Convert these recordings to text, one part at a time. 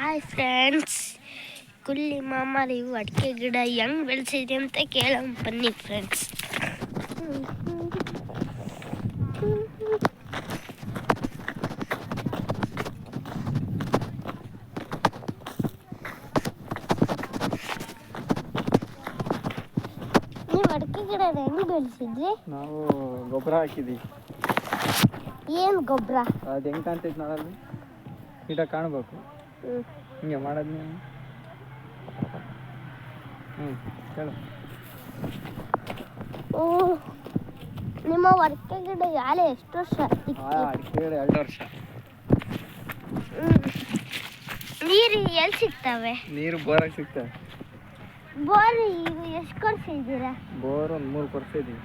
Hi friends ಕುಲ್ಲಿ ಮಾಮ ನೀವು ಅಡಿಕೆ ಗಿಡ ಹೆಂಗ್ ಬೆಳೆಸಿದ್ರಿ ಅಂತ ಕೇಳೋಣ ಬನ್ನಿ ಫ್ರೆಂಡ್ಸ್ ನೀವು ಅಡಿಕೆ ಗಿಡ ಹೆಂಗ್ ಬೆಳೆಸಿದ್ರಿ? ನಾವು ಗೊಬ್ಬರ ಹಾಕಿದ್ದೀವಿ ಏನು ಗೊಬ್ಬರ? ಅದು ಹೆಂಗೆ ಕಾಣ್ತೈತೆ ನಾಳಲ್ಲಿ ಗಿಡ ಕಾಣ್ಬೇಕು. ಹಿಂಗೆ ಮಾಡೋದು ನೀವು ಹ್ಞೂ ಹೇಳು ಓ ನಿಮ್ಮ ವರ್ಕೆ ಗಿಡ ಯಾಲೆ ಎಷ್ಟು ವರ್ಷ ಅಡಿಕೆ ಗಿಡ ಎರಡು ವರ್ಷ. ನೀರು ಎಲ್ಲಿ ಸಿಗ್ತವೆ? ನೀರು ಬೋರಾಗಿ ಸಿಗ್ತವೆ. ಬೋರ್ ಈಗ ಎಷ್ಟು ಕೊಡ್ಸಿದ್ದೀರಾ ಬೋರ್ ಒಂದು ಮೂರು ಕೊಡ್ಸಿದ್ದೀವಿ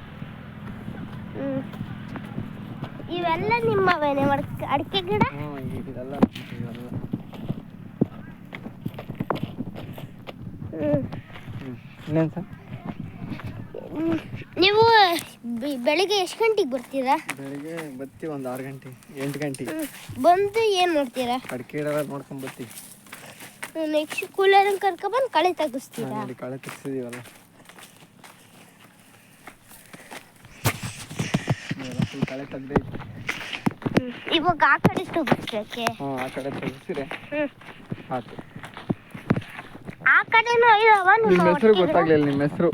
ಹ್ಮ್. ಇವೆಲ್ಲ ನಿಮ್ಮವೇನೆ ವರ್ಕ್ ಅಡಿಕೆ ಗಿಡ? ಹ್ಞೂ ಇದೆಲ್ಲ ಇವೆಲ್ಲ ಹ್ಮ್. ಹ್ಞೂ ಇನ್ನೇನು ಸರ್. ನೀವು ಬೆಳಿಗ್ಗೆ ಎಷ್ಟು ಗಂಟೆಗೆ ಬರ್ತೀರಾ? ಬೆಳಿಗ್ಗೆ ಬತ್ತಿ ಒಂದು ಆರು ಗಂಟೆ ಎಂಟು ಗಂಟೆ. ಬಂದು ಏನು ಮಾಡ್ತೀರಾ? ಅಡಿಕೆ ಗಿಡ ನೋಡ್ಕೊಂಡು ಬರ್ತೀವಿ. ನೆಕ್ಸ್ಟ್ ಕೂಲರನ್ನು ಕರ್ಕೊಂಡ್ಬಂದು ಕಳೆ ತೆಗಿಸ್ತೀರಾ? ನೋಡಿ ಕಳೆ ತೆಗ್ಸಿದೀವಲ್ಲ. ಫುಲ್ ಕಳೆ ತೆಗ್ದೈತಿ ಹ್ಮ್. ಇವಾಗ ಆ ಕಡೆ ತೆಗಿಸ್ಲಿಕ್ಕೆ ಹಾಂ ಆ ಕಡೆ ತೆಗ್ಸಿರೆ ಹ್ಞೂ ಆಯ್ತು ಆ ಕಡೆನೂ ಇದಾವ ನಿಮ್ಮ ಹೆಸರು ಗೊತ್ತಾಗ್ಲಿಲ್ಲ ನಿಮ್ಮ ಹೆಸರು.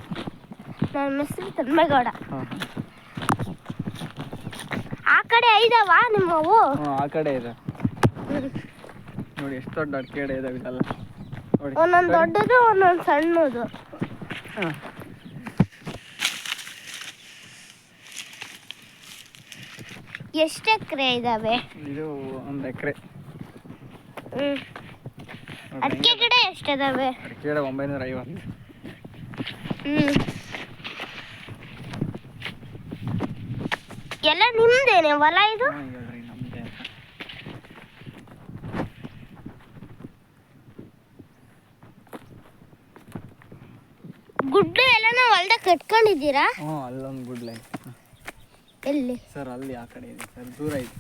ನನ್ನ ಹೆಸರು ತನ್ಮೇಗೌಡ. ಆ ಕಡೆ ಐದವ ನಿಮ್ಮವು? ಆ ಕಡೆ ಇದೆ. ನೋಡಿ ಎಷ್ಟು ದೊಡ್ಡ ಅಡಿಕೆ ಇದೆ ಇದಾವೆ ಇದೆಲ್ಲ. ನೋಡಿ ಒಂದೊಂದು ದೊಡ್ಡದು ಒಂದೊಂದು ಸಣ್ಣದು. ಹಾಂ. ಎಷ್ಟು ಎಕರೆ ಇದಾವೆ? ಇದು ಒಂದು ಎಕರೆ. ಹ್ಮ್. ಅಡಿಕೆ ಗಿಡ ಎಷ್ಟಿದಾವೆ? ಅಡಿಕೆ ಗಿಡ ಒಂಬೈನೂರ ಐವತ್ತು ಹ್ಮ್. ಎಲ್ಲ ನಿಮ್ದೇನೆ ಹೊಲ ಇದು? ಎಲ್ಲ ನಾವು ಗುಡ್ಡು ಎಲ್ಲನೂ ಹೊಲ್ದಾಗ ಕಟ್ಕೊಂಡಿದ್ದೀರಾ? ಹ್ಞೂ ಅಲ್ಲೊಂದು ಗುಡ್ ಲೈನ್ ಎಲ್ಲಿ? ಸರ್ ಅಲ್ಲಿ ಆ ಕಡೆ ಇದೆ. ಸರ್ ದೂರ ಇದೆ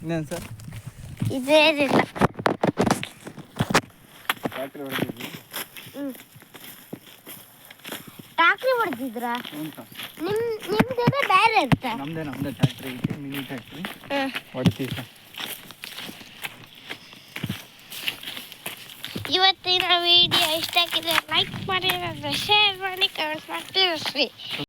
ಇನ್ನೇನು ಸರ್? ಇದೇ ಇಲ್ಲ ಟ್ಯಾಕ್ಟ್ರಿ ಹೊಡೆದಿದ್ವಿ ಹೊಡೆದಿದ್ರಾ? ನಿಮ್ ಬೇರೆ ಇರುತ್ತೆ. ನಮ್ಮದೇ ನಮ್ಮದೇ ಟ್ಯಾಕ್ಟ್ರಿ ಐತೆ ಮಿನಿ ಟ್ಯಾಕ್ಟ್ರಿ ಹ್ಮ್ ಹೊಡಿತೀವಿ ಸರ್. ಇವತ್ತಿನ ವಿಡಿಯೋ ಇಷ್ಟ ಆಗಿದೆ ಲೈಕ್ ಮಾಡಿ ಶೇರ್ ಮಾಡಿ ಕಮೆಂಟ್ ಮಾಡ್ತೀವಿ